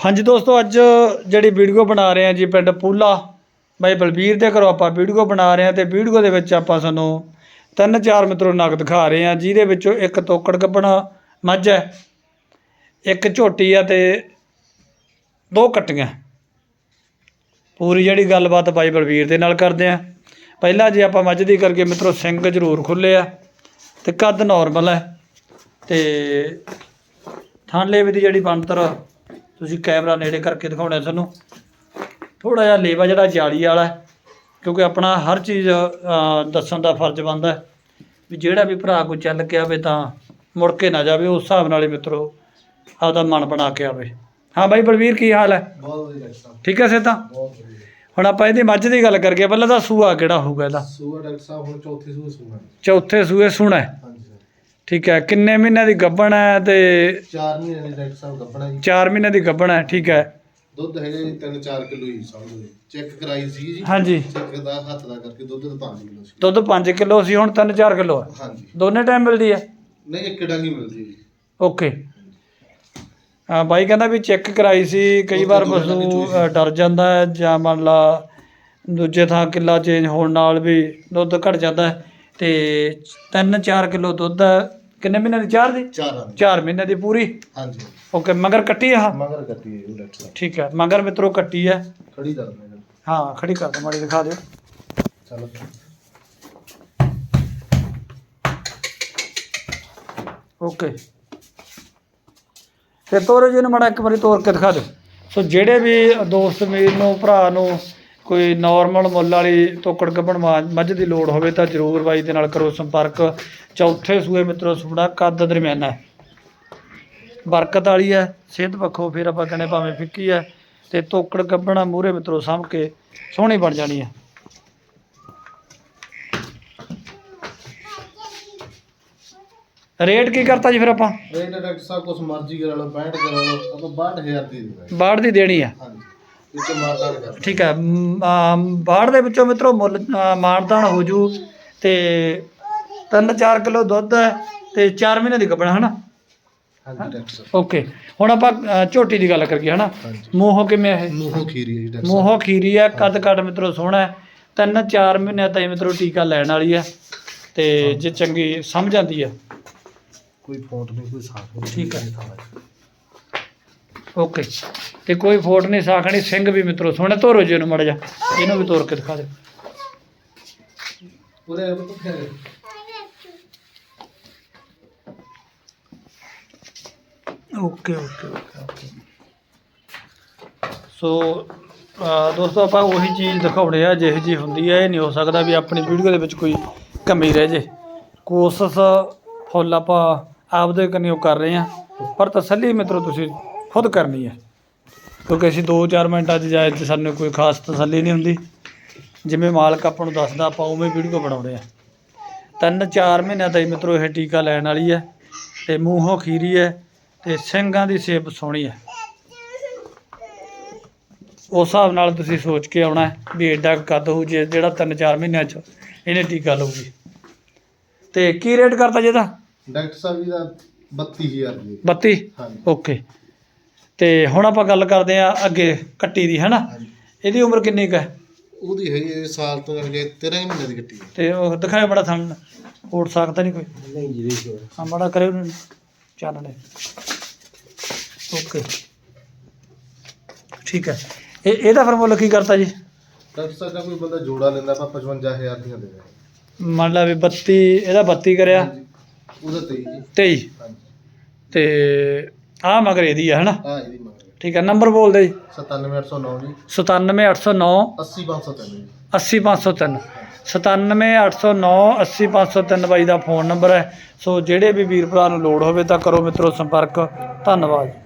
ਹਾਂਜੀ ਦੋਸਤੋ, ਅੱਜ ਜਿਹੜੀ ਵੀਡੀਓ ਬਣਾ ਰਹੇ ਹਾਂ ਜੀ ਪਿੰਡ ਪੂਲਾ, ਬਾਈ ਬਲਬੀਰ ਦੇ ਘਰੋਂ ਆਪਾਂ ਵੀਡੀਓ ਬਣਾ ਰਹੇ ਹਾਂ ਤੇ ਵੀਡੀਓ ਦੇ ਵਿੱਚ ਆਪਾਂ ਸਾਨੂੰ ਤਿੰਨ ਚਾਰ ਮਿੱਤਰੋ ਨਗ ਦਿਖਾ ਰਹੇ ਹਾਂ, ਜਿਹਦੇ ਵਿੱਚੋਂ ਇੱਕ ਤੋਕੜ ਗੱਬਣਾ ਮੱਝ ਹੈ, ਇੱਕ ਝੋਟੀ ਆ ਤੇ ਦੋ ਕੱਟੀਆਂ। ਪੂਰੀ ਜਿਹੜੀ ਗੱਲਬਾਤ ਬਾਈ ਬਲਬੀਰ ਦੇ ਨਾਲ ਕਰਦੇ ਆ ਪਹਿਲਾਂ ਜੇ ਆਪਾਂ ਮੱਝ ਦੀ ਕਰਕੇ ਮਿੱਤਰੋ ਸਿੰਘ ਜ਼ਰੂਰ ਖੁੱਲੇ ਆ ਤੇ ਕੱਦ ਨਾਰਮਲ ਹੈ ਤੇ ਥਾਂਲੇ ਦੀ ਜਿਹੜੀ ਬਣਤਰ ਤੁਸੀਂ ਕੈਮਰਾ ਨੇੜੇ ਕਰਕੇ ਦਿਖਾਉਣਾ ਤੁਹਾਨੂੰ ਥੋੜਾ ਜਿਹਾ ਲੇਵਾ ਜਿਹੜਾ ਜਾਲੀ ਵਾਲਾ ਕਿਉਂਕਿ ਆਪਣਾ ਹਰ ਚੀਜ਼ ਦੱਸਣ ਦਾ ਫਰਜ਼ ਬਣਦਾ ਵੀ ਜਿਹੜਾ ਵੀ ਭਰਾ ਕੋਈ ਚੱਲ ਕੇ ਆਵੇ ਤਾਂ ਮੁੜ ਕੇ ਨਾ ਜਾਵੇ ਉਸ ਹਿਸਾਬ ਨਾਲ ਹੀ ਮਿੱਤਰੋ ਆਪਦਾ ਮਨ ਬਣਾ ਕੇ ਆਵੇ। ਹਾਂ ਬਾਈ ਬਲਵੀਰ ਕੀ ਹਾਲ ਹੈ? ਬਹੁਤ ਵਧੀਆ ਡਾਕਟਰ ਸਾਹਿਬ। ਠੀਕ ਹੈ ਸੇ ਤਾਂ ਬਹੁਤ ਵਧੀਆ। ਹੁਣ ਆਪਾਂ ਇਹਦੀ ਮੱਝ ਦੀ ਗੱਲ ਕਰਕੇ ਪਹਿਲਾਂ ਤਾਂ ਸੂਆ ਕਿਹੜਾ ਹੋਊਗਾ ਇਹਦਾ? ਸੂਆ ਡਾਕਟਰ ਸਾਹਿਬ ਹੁਣ ਚੌਥੀ ਸੂਆ ਸੂਆ। ਚੌਥੇ ਸੂਏ ਸੁਣਾ ਠੀਕ ਹੈ ਕਿੰਨੇ ਮਹੀਨਿਆਂ ਦੀ ਗੱਭਣ ਹੈ ਤੇ 4 ਮਹੀਨੇ ਦੀ ਡਾਕਟਰ ਸਾਹਿਬ ਗੱਭਣਾ ਜੀ। 4 ਮਹੀਨਿਆਂ ਦੀ ਗੱਭਣ ਹੈ ਠੀਕ ਹੈ। ਦੁੱਧ ਹੈਗਾ ਜੀ 3-4 ਕਿਲੋ ਹੀ ਸਮਝ ਲਓ ਚੈੱਕ ਕਰਾਈ ਸੀ ਜੀ। ਹਾਂਜੀ। ਚੈੱਕ ਦਾ ਹੱਥ ਦਾ ਕਰਕੇ ਦੁੱਧ ਦਾ 5 ਕਿਲੋ ਸੀ। ਦੁੱਧ 5 ਕਿਲੋ ਸੀ ਹੁਣ 3-4 ਕਿਲੋ ਹੈ। ਹਾਂਜੀ। ਦੋਨੇ ਟਾਈਮ ਮਿਲਦੀ ਹੈ? ਨਹੀਂ ਇੱਕ ਡਾਂਗੀ ਮਿਲਦੀ ਜੀ। ਓਕੇ। ਹਾਂ ਬਾਈ ਕਹਿੰਦਾ ਵੀ ਚੈੱਕ ਕਰਾਈ ਸੀ ਕਈ ਵਾਰ ਤਾਂ ਪਸ਼ੂ ਡਰ ਜਾਂਦਾ ਹੈ ਜਾਂ ਮੰਨ ਲਾ ਦੂਜੇ ਥਾਂ ਕਿੱਲਾ ਚੇਂਜ ਹੋਣ ਨਾਲ ਵੀ ਦੁੱਧ ਘਟ ਜਾਂਦਾ ਹੈ ਤੇ 3-4 ਕਿਲੋ ਦੁੱਧ। ਕਿੰਨੇ ਮਹੀਨਿਆਂ ਦੀ ਚਾਰ ਦੀ? ਚਾਰਾਂ ਦੀ 4 ਮਹੀਨਿਆਂ ਦੀ ਪੂਰੀ? ਹਾਂਜੀ। ਓਕੇ ਮਗਰ ਕੱਟੀ ਆ? ਮਗਰ ਕੱਟੀ ਹੈ ਸਾਹਿਬ ਠੀਕ ਹੈ ਮਗਰ ਮਿੱਤਰੋ ਕੱਟੀ ਹੈ ਖੜੀ ਕਰ ਦੇ ਹਾਂ ਖੜੀ ਕਰ ਦੇ ਮਾੜੀ ਦਿਖਾ ਦਿਓ। ਚਲੋ। ਓਕੇ ਤੇ ਤੋਰੋ ਜੀ ਨੂੰ ਮਾੜਾ ਇੱਕ ਵਾਰੀ ਤੋਰ ਕੇ ਦਿਖਾ ਦਿਓ। ਸੋ ਜਿਹੜੇ ਵੀ ਦੋਸਤ ਵੀਰ ਨੂੰ ਭਰਾ ਨੂੰ ਕੋਈ ਨਾਰਮਲ ਮੁੱਲ ਵਾਲੀ ਤੋਕੜ ਕੱਪਣ ਮੱਝ ਦੀ ਲੋੜ ਹੋਵੇ ਤਾਂ ਜਰੂਰ ਬਾਈ ਦੇ ਨਾਲ ਕਰੋ ਸੰਪਰਕ। ਚੌਥੇ ਸੂਏ ਮਿੱਤਰੋ ਸੁਣਾ ਕੱਦ ਦਰਮਿਆਨਾ ਬਰਕਤ ਵਾਲੀ ਹੈ ਸਿਹਤ ਪੱਖੋਂ ਫਿਰ ਆਪਾਂ ਕਹਿੰਦੇ ਭਾਵੇਂ ਫਿੱਕੀ ਹੈ ਤੇ ਤੋਕੜ ਕੱਪਣਾ ਮੂਰੇ ਮਿੱਤਰੋ ਸਾਂਭ ਕੇ ਸੋਹਣੀ ਬਣ ਜਾਣੀ ਹੈ। ਰੇਟ ਕੀ ਕਰਤਾ ਜੀ ਫਿਰ ਆਪਾਂ? ਰੇਟ ਡਾਕਟਰ ਸਾਹਿਬ ਕੁਛ ਮਰਜ਼ੀ ਕਰਾ ਲਓ 65 ਕਰਾ ਲਓ ਆਪਾਂ 62000 ਦੀ ਦੇਵਾਂਗੇ ਬਾੜ ਦੀ ਦੇਣੀ ਆ ਇਹ ਤੇ ਕਰ ਠੀਕ ਹੈ ਮ, ਆ, ਬਾੜ ਦੇ ਵਿੱਚੋਂ ਮਿੱਤਰੋ ਮੁੱਲ ਮਾਨਤਾਨ ਹੋ ਜੂ ਤੇ 3-4 ਕਿਲੋ ਦੁੱਧ ਹੈ ਤੇ 4 ਮਹੀਨੇ ਦੀ ਗੱਭਣ ਹਨਾ? ਹਾਂਜੀ ਡਾਕਟਰ ਸਾਹਿਬ। ਓਕੇ ਹੁਣ ਆਪਾਂ ਅ, ਝੋਟੀ ਦੀ ਗੱਲ ਕਰੀਏ ਹਨਾ? ਹਾਂਜੀ। ਮੋਹ ਕਿਵੇਂ ਹੈ ਮੂੰਹੋਂ ਖੀਰੀ ਹੈ ਜੀ ਡਾਕਟਰ ਮੋਹ ਖੀਰੀ ਹੈ ਕੱਦ ਕੱਟ ਮਿੱਤਰੋ ਸੋਹਣਾ ਹੈ। ਤਿੰਨ ਚਾਰ ਮਹੀਨੇ ਤਾਈਂ ਮਿੱਤਰੋ ਟੀਕਾ ਲੈਣ ਵਾਲੀ ਹੈ ਤੇ ਜੇ ਚੰਗੀ ਸਮਝ ਆਂਦੀ ਹੈ। ਕੋਈ ਫੋਟ ਨਹੀਂ ਕੋਈ ਸਾਫ਼ ਨਹੀਂ। ਠੀਕ ਹੈ। ਓਕੇ ਤੇ ਕੋਈ ਫੋਟ ਨਹੀਂ ਸਾਖਣੀ ਸਿੰਘ ਵੀ ਮਿੱਤਰੋ ਸੋਹਣੇ ਤੋਰੋ ਜੀ ਨੂੰ ਮੜ ਜਾ ਇਹਨੂੰ ਵੀ ਤੋਰ ਕੇ ਦਿਖਾ ਦੇ। ਪੂਰੇ ਉਹ ਤਾਂ okay okay okay okay so ਦੋਸਤੋ ਆਪਾਂ ਉਹੀ ਚੀਜ਼ ਦਿਖਾਉਣੇ ਆ ਜਿਹੋ ਜੀ ਹੁੰਦੀ ਹੈ ਇਹ ਨਹੀਂ ਹੋ ਸਕਦਾ ਵੀ ਆਪਣੀ ਵੀਡੀਓ ਦੇ ਵਿੱਚ ਕੋਈ ਕਮੀ ਰਹਿ ਜੇ। ਕੋਸ਼ਿਸ਼ ਫੁੱਲ ਆਪਾਂ ਆਪਦੇ ਕੰਨਿਓ ਕਰ ਰਹੇ ਆ। ਪਰ ਤਸੱਲੀ ਮਿੱਤਰੋ ਤੁਸੀਂ ਖੁਦ ਕਰਨੀ ਹੈ। ਕਿਉਂਕਿ ਅਸੀਂ 2-4 ਮਿੰਟਾਂ 'ਚ ਜਾਏ ਤੇ ਸਾਨੂੰ ਕੋਈ ਖਾਸ ਤਸੱਲੀ ਨਹੀਂ ਹੁੰਦੀ। ਜਿਵੇਂ ਮਾਲਕ ਆਪਾਂ ਨੂੰ ਦੱਸਦਾ ਆਪਾਂ ਉਵੇਂ ਵੀਡੀਓ ਬਣਾਉਂਦੇ ਆ ਤਿੰਨ ਚਾਰ ਮਹੀਨਿਆਂ ਤਾਈਂ ਮਿੱਤਰੋ ਇਹ ਟੀਕਾ ਲੈਣ ਵਾਲੀ ਹੈ ਤੇ ਮੂੰਹੋਂ ਖੀਰੀ ਹੈ ਤੇ ਸਿੰਘਾਂ ਦੀ ਸੇਪ ਸੋਹਣੀ ਹੈ। ਉਸ ਹਿਸਾਬ ਨਾਲ ਤੁਸੀਂ ਸੋਚ ਕੇ ਆਉਣਾ ਹੈ ਵੀ ਐਡਾ ਕੱਦ ਹੋਊ ਜੇ ਜਿਹੜਾ ਤਿੰਨ ਚਾਰ ਮਹੀਨਿਆਂ 'ਚ ਇਹਨੇ ਟੀਕਾ ਲਊਗੀ। ਤੇ ਕੀ ਰੇਟ ਕਰਤਾ ਜੀ ਇਹਦਾ? ਡਾਕਟਰ ਸਾਹਿਬ ਜੀ ਦਾ 32000 ਜੀ 32 ਹਾਂਜੀ। ਓਕੇ ਤੇ ਹੁਣ ਆਪਾਂ ਗੱਲ ਕਰਦੇ ਆ ਅੱਗੇ ਕੱਟੀ ਦੀ ਹੈਨਾ? ਇਹਦੀ ਉਮਰ ਕਿੰਨੀ ਕੁ ਹੈ? ਉਹਦੀ ਹੈਗੀ ਹੈ ਸਾਲ ਤੋਂ ਕਰਕੇ 13 ਮਹੀਨੇ ਦੀ ਕੱਟੀ ਹੈ। ਤੇ ਉਹ ਦਿਖਾਏ ਬੜਾ ਥਣ ਉੜ ਸਕਦਾ ਨਹੀਂ ਕੋਈ? ਨਹੀਂ ਜੀ ਦੇਖੋ ਹਾਂ ਬੜਾ ਕਰੇ ਉਹਨੂੰ ਚਾਨਣੇ ਓਕੇ। ਠੀਕ ਹੈ। ਇਹ ਇਹਦਾ ਫਿਰ ਮੁੱਲ ਕੀ ਕਰਤਾ ਜੀ? ਸਾਹਿਬ ਦਾ ਕੋਈ ਬੰਦਾ ਜੋੜਾ ਲੈਂਦਾ ਆਪਾਂ 55000 ਦੀਆਂ ਦੇ ਮੰਨ ਲਾ ਵੀ 32 ਇਹਦਾ 32 ਕਰਿਆ? ਉਹਦਾ ਤੇ ਜੀ। 23 ਹਾਂਜੀ। ਤੇ ਆ ਮਗਰ ਇਹਦੀ ਆ ਹਨਾ? ਆ ਇਹਦੀ ਮੰਗ ਹੈ ਠੀਕ ਹੈ ਨੰਬਰ ਬੋਲ ਦੇ ਜੀ। 97809 ਜੀ। 97809 80503 ਜੀ। 80503 97809 80503 ਬਾਈ ਦਾ ਫੋਨ ਨੰਬਰ ਹੈ। ਸੋ ਜਿਹੜੇ ਵੀ ਵੀਰ ਭਰਾ ਨੂੰ ਲੋੜ ਹੋਵੇ ਤਾਂ ਕਰੋ ਮਿੱਤਰੋ ਸੰਪਰਕ। ਧੰਨਵਾਦ।